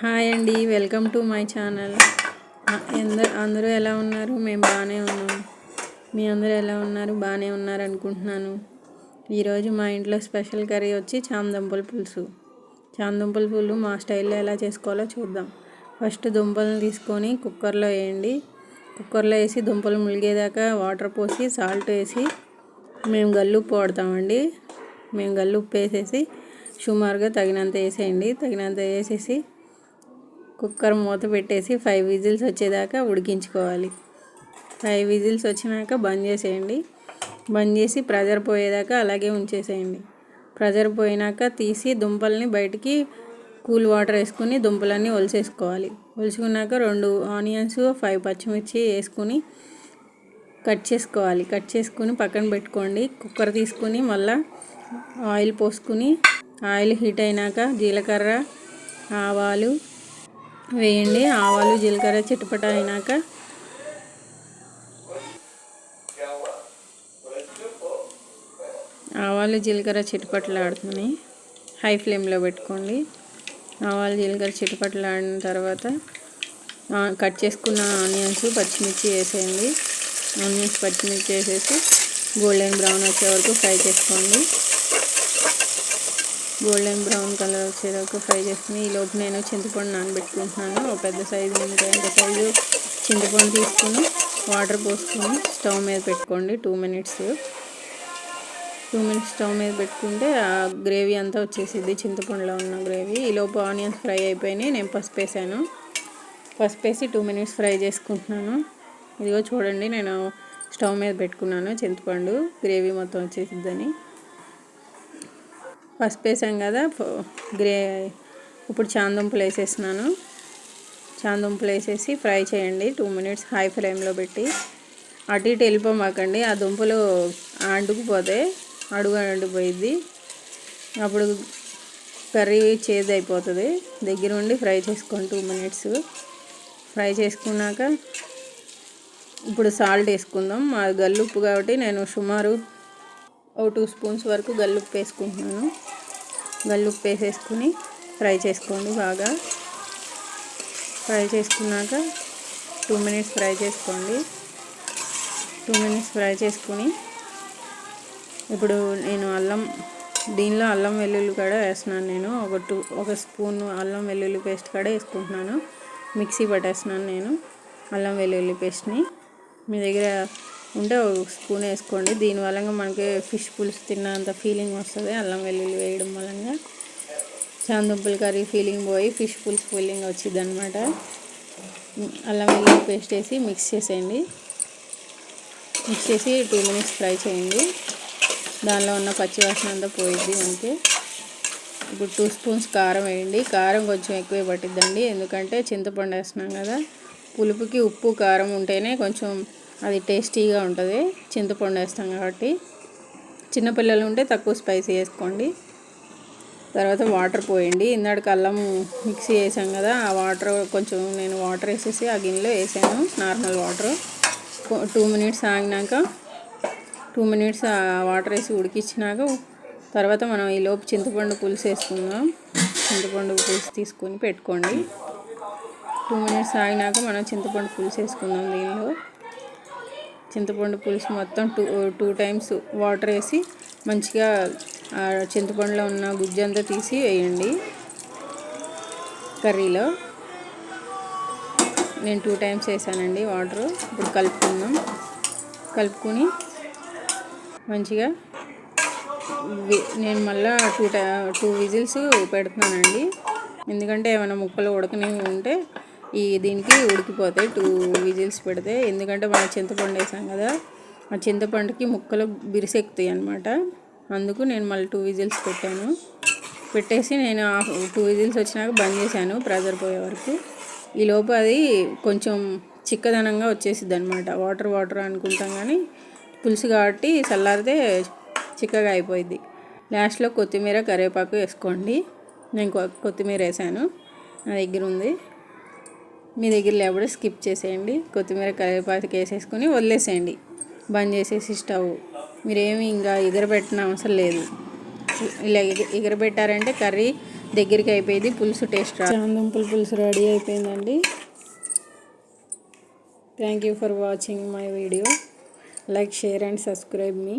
Hi అండి welcome to my channel. ఎందరు అందరూ ఎలా ఉన్నారు? మేము బాగానే ఉన్నాం. మీ అందరూ ఎలా ఉన్నారు? బాగానే ఉన్నారు అనుకుంటున్నాను ఈరోజు మా ఇంట్లో స్పెషల్ కర్రీ వచ్చి చామదుంపల పులుసు. చామదుంపల పులుసు మా స్టైల్లో ఎలా చేసుకోవాలో చూద్దాం. ఫస్ట్ దుంపలను తీసుకొని కుక్కర్లో వేయండి. కుక్కర్లో వేసి దుంపలు ములిగేదాకా వాటర్ పోసి సాల్ట్ వేసి మేము గల్లుప్పు వాడతామండి. మేము గల్లుప్పు వేసేసి సుమారుగా తగినంత వేసేయండి. తగినంత వేసేసి కుక్కర్ మూత పెట్టేసి ఫైవ్ విజిల్స్ వచ్చేదాకా ఉడికించుకోవాలి. ఫైవ్ విజిల్స్ వచ్చినాక బంద్ చేసేయండి. బంద్ చేసి ప్రెజర్ పోయేదాకా అలాగే ఉంచేసేయండి. ప్రెజర్ పోయినాక తీసి దుంపల్ని బయటికి కూల్ వాటర్ వేసుకుని దుంపలన్నీ ఒలిసేసుకోవాలి. ఒలుచుకున్నాక రెండు ఆనియన్స్ ఫైవ్ పచ్చిమిర్చి వేసుకుని కట్ చేసుకోవాలి. కట్ చేసుకుని పక్కన పెట్టుకోండి. కుక్కర్ తీసుకుని మళ్ళీ ఆయిల్ పోసుకుని ఆయిల్ హీట్ అయినాక జీలకర్ర ఆవాలు వేయండి. ఆవాలు జీలకర్ర చిటపట అయినాక. ఆవాలు జీలకర్ర చిటపట్లాడుతున్నాయి హై ఫ్లేమ్లో పెట్టుకోండి. ఆవాలు జీలకర్ర చిటపట్లాడిన తర్వాత కట్ చేసుకున్న ఆనియన్స్ పచ్చిమిర్చి వేసేయండి. ఆనియన్స్ పచ్చిమిర్చి వేసేసి గోల్డెన్ బ్రౌన్ వచ్చే వరకు ఫ్రై చేసుకోండి. గోల్డెన్ బ్రౌన్ కలర్ వచ్చేదాకా ఫ్రై చేసుకుని ఈలోపు నేను చింతపండు నానబెట్టుకుంటున్నాను. ఒక పెద్ద సైజు నిమ్మకాయ ఇంత సైజు చింతపండు తీసుకుని వాటర్ పోసుకొని స్టవ్ మీద పెట్టుకోండి. Two minutes. Two minutes stove మీద పెట్టుకుంటే ఆ గ్రేవీ అంతా వచ్చేసింది చింతపండులో ఉన్న గ్రేవీ. ఈలోపు ఆనియన్స్ ఫ్రై అయిపోయినాయి. నేను పసుపు వేసాను. పసుపు వేసి టూ మినిట్స్ ఫ్రై చేసుకుంటున్నాను. ఇదిగో చూడండి నేను స్టవ్ మీద పెట్టుకున్నాను చింతపండు. గ్రేవీ మొత్తం వచ్చేసిద్దని. పసుపు వేసాం కదా గ్రే ఇప్పుడు చాందుంపులు వేసేసినాను చాందుంపులు వేసేసి ఫ్రై చేయండి టూ మినిట్స్ హై ఫ్లేమ్లో పెట్టి. అటు ఇటు వెళ్ళిపోమాకండి ఆ దుంపలు అండుకుపోతే అడుగు అండిపోయిద్ది అప్పుడు కర్రీ చేదు అయిపోతుంది. దగ్గర ఉండి ఫ్రై చేసుకోండి టూ మినిట్స్. ఫ్రై చేసుకున్నాక ఇప్పుడు సాల్ట్ వేసుకుందాం. అది గల్లుప్పు కాబట్టి నేను సుమారు ఓ టూ స్పూన్స్ వరకు గల్లుప్పు వేసుకుంటున్నాను. గల్లుప్పు వేసేసుకుని ఫ్రై చేసుకోండి బాగా. ఫ్రై చేసుకున్నాక టూ మినిట్స్ ఫ్రై చేసుకోండి. టూ మినిట్స్ ఫ్రై చేసుకుని ఇప్పుడు నేను అల్లం దీనిలో అల్లం వెల్లుల్లి కూడా వేస్తున్నాను నేను. ఒక టూ ఒక స్పూన్ అల్లం వెల్లుల్లి పేస్ట్ కూడా వేసుకుంటున్నాను. మిక్సీ పట్టేస్తున్నాను నేను అల్లం వెల్లుల్లి పేస్ట్ని. మీ దగ్గర ఉంటే ఒక స్పూన్ వేసుకోండి. దీని వలన మనకి ఫిష్ పులుసు తిన్నంత ఫీలింగ్ వస్తుంది. అల్లం వెల్లుల్లి వేయడం వలన చాందుంపుల కర్రీ ఫీలింగ్ పోయి ఫిష్ పులుసు ఫీలింగ్ వచ్చింది అనమాట అల్లం వెల్లుల్లి పేస్ట్ వేసి మిక్స్ చేసేయండి. మిక్స్ చేసి టూ మినిట్స్ ఫ్రై చేయండి. దానిలో ఉన్న పచ్చివాసన అంతా పోయిద్ది మనకి ఇప్పుడు టూ స్పూన్స్ కారం వేయండి. కారం కొంచెం ఎక్కువే పట్టిద్దండి. ఎందుకంటే చింతపండు వేస్తున్నాం కదా. పులుపుకి ఉప్పు కారం ఉంటేనే కొంచెం అది టేస్టీగా ఉంటుంది. చింతపండు వేస్తాం కాబట్టి. చిన్నపిల్లలు ఉంటే తక్కువ స్పైసీ వేసుకోండి. తర్వాత వాటర్ పోయండి. ఇందాక అల్లం మిక్సీ వేసాం కదా ఆ వాటర్ కొంచెం నేను వాటర్ వేసేసి ఆ గిన్నెలో వేసాను. Normal water. టూ మినిట్స్ ఆగినాక టూ మినిట్స్ ఆ వాటర్ వేసి ఉడికించినాక తర్వాత మనం ఈ లోపు చింతపండు పులుసు వేసుకుందాం. చింతపండు పులుసు తీసుకొని పెట్టుకోండి. టూ మినిట్స్ ఆగినాక మనం చింతపండు పులుసు వేసుకుందాం దీనిలో. చింతపండు పులుసు మొత్తం టూ టూ టైమ్స్ వాటర్ వేసి మంచిగా చింతపండులో ఉన్న గుజ్జు అంతా తీసి వేయండి. కర్రీలో నేను టూ టైమ్స్ వేసానండి వాటర్. ఇప్పుడు కలుపుకుందాం. కలుపుకొని మంచిగా నేను మళ్ళీ టూ టై టూ విజిల్స్ పెడుతున్నానండి. ఎందుకంటే ఏమైనా ముక్కలు ఉడకనివి ఉంటే ఈ దీనికి ఉడికిపోతాయి. టూ విజిల్స్ పెడితే ఎందుకంటే మనం చింతపండు వేసాం కదా ఆ చింతపండుకి ముక్కలు బిరిసెక్కుతాయి అనమాట అందుకు నేను మళ్ళీ టూ విజిల్స్ పెట్టాను. పెట్టేసి నేను టూ విజిల్స్ వచ్చినాక బంద్ చేశాను ప్రెజర్ పోయే వరకు. ఈ లోపు అది కొంచెం చిక్కదనంగా వచ్చేసిద్ది అనమాట వాటర్ వాటర్ అనుకుంటాం కానీ పులుసు కాబట్టి చల్లారితే చిక్కగా అయిపోయింది లాస్ట్లో కొత్తిమీర కరివేపాకు వేసుకోండి. నేను కొత్తిమీర వేసాను. నా దగ్గర ఉంది. మీ దగ్గర లేకపోతే స్కిప్ చేసేయండి. కొత్తిమీర కరివేపాకు వేసేసుకొని వదిలేసేయండి. బంద్ చేసేసి స్టవ్. మీరేమి ఇంకా ఎగరబెట్టిన అవసరం లేదు. ఇలా ఎగరబెట్టారంటే కర్రీ దగ్గరికి అయిపోయింది. పులుసు టేస్ట్ రా చాందుంపుల పులుసు రెడీ అయిపోయిందండి. Thank you for watching my video like share and subscribe me